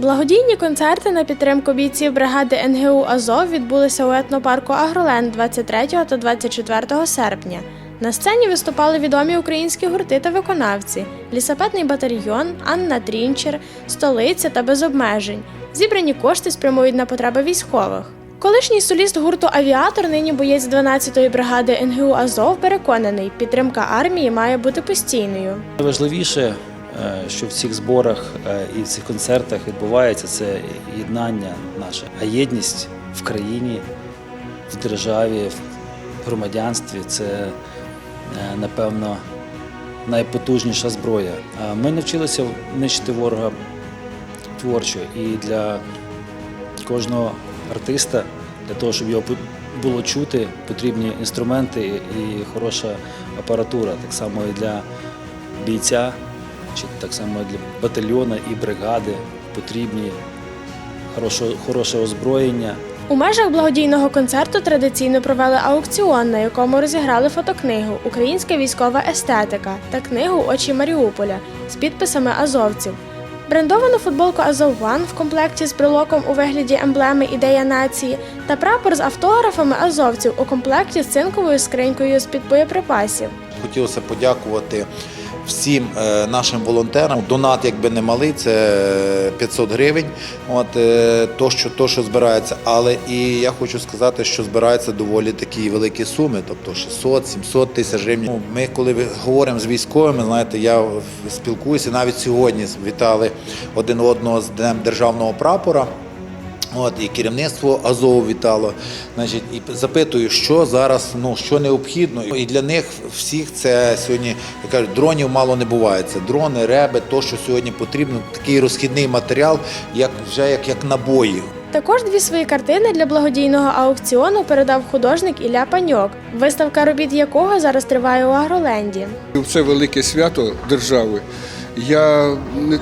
Благодійні концерти на підтримку бійців бригади НГУ Азов відбулися у етнопарку Агроленд 23 та 24 серпня. На сцені виступали відомі українські гурти та виконавці: лісапетний батальйон, Анна Трінчер, столиця та без обмежень. Зібрані кошти спрямують на потреби військових. Колишній соліст гурту Авіатор, нині боєць 12-ї бригади НГУ Азов, переконаний, підтримка армії має бути постійною. Найважливіше, е, що в цих зборах е, і в цих концертах відбувається, це єднання наше, а єдність в країні, в державі, в громадянстві це, е, напевно, найпотужніша зброя. Ми навчилися нищити ворога творчо і для кожного артиста, для того, щоб його було чути, потрібні інструменти і хороша апаратура. Так само і для бійця, чи так само для батальйона і бригади потрібні хороше, хороше озброєння. У межах благодійного концерту традиційно провели аукціон, на якому розіграли фотокнигу Українська військова естетика та книгу Очі Маріуполя з підписами азовців. Брендовану футболку Азов Ван в комплекті з брелоком у вигляді емблеми Ідея нації та прапор з автографами азовців у комплекті з цинковою скринькою з під боєприпасів. Хотілося подякувати всім е, нашим волонтерам. Донат, якби не малий, це 500 гривень. От е, то, що то, що збирається. Але і я хочу сказати, що збираються доволі такі великі суми, тобто 600-700 тисяч гривень. Ну, Ми, коли говоримо з військовими, знаєте, я спілкуюся навіть сьогодні. Вітали один одного з Днем державного прапора. От і керівництво Азову вітало. Значить, і запитую, що зараз, ну що необхідно. І для них всіх це сьогодні як кажуть, дронів мало не буває. Це дрони, реби, то, що сьогодні потрібно, такий розхідний матеріал, як вже як, як набої. Також дві свої картини для благодійного аукціону передав художник Ілля Паньок, виставка робіт якого зараз триває у Агроленді. В це велике свято держави. Я не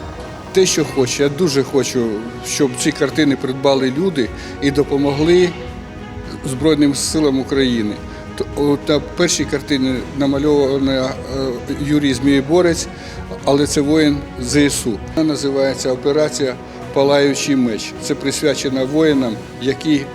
те, що хочу, я дуже хочу, щоб ці картини придбали люди і допомогли Збройним силам України. На першій картині намальована е, Юрій Змієборець, але це воїн ЗСУ. Вона називається Операція Палаючий меч. Це присвячена воїнам, які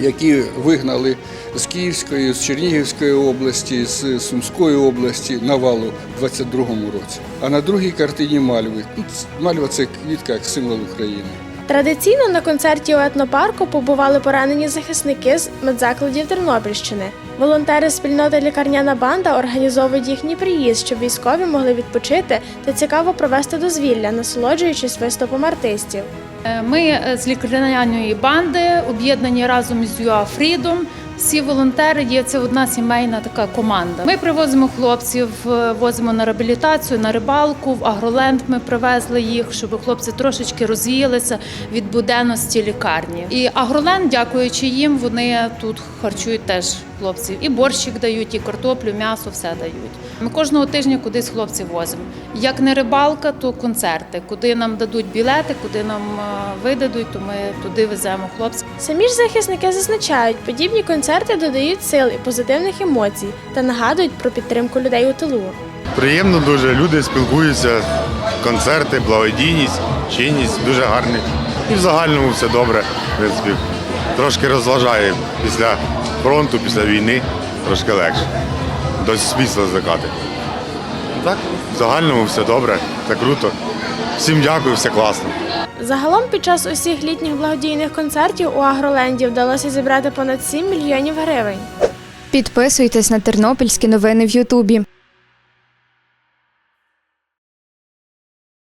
які вигнали з Київської, з Чернігівської області, з Сумської області навалу в 22-му році. А на другій картині Мальви. Ну, Мальва це квітка як символ України. Традиційно на концерті у етнопарку побували поранені захисники з медзакладів Тернопільщини. Волонтери спільноти Лікарняна банда організовують їхній приїзд, щоб військові могли відпочити та цікаво провести дозвілля, насолоджуючись виступом артистів. Е, Ми е, з лікарняної банди об'єднані разом з UA Freedom. Всі волонтери є це одна сімейна така команда. Ми привозимо хлопців, е, возимо на реабілітацію, на рибалку. В Агроленд ми привезли їх, щоб хлопці трошечки розвіялися від буденності лікарні. І Агроленд, дякуючи їм, вони тут харчують теж хлопців. І борщик дають, і картоплю, м'ясо, все дають. Ми кожного тижня кудись хлопців возимо. Як не рибалка, то концерти. Куди нам дадуть білети, куди нам е, видадуть, то ми туди веземо хлопців. Самі ж захисники зазначають, подібні концерти додають сил і позитивних емоцій та нагадують про підтримку людей у тилу. Приємно дуже, люди спілкуються, концерти, благодійність, чинність дуже гарні. І в загальному все добре. В принципі, трошки розважає після фронту, після війни, трошки легше. До світла звикати. Так, в загальному все добре, все круто. Всім дякую, все класно. Загалом під час усіх літніх благодійних концертів у Агроленді вдалося зібрати понад 7 мільйонів гривень. Підписуйтесь на тернопільські новини в Ютубі.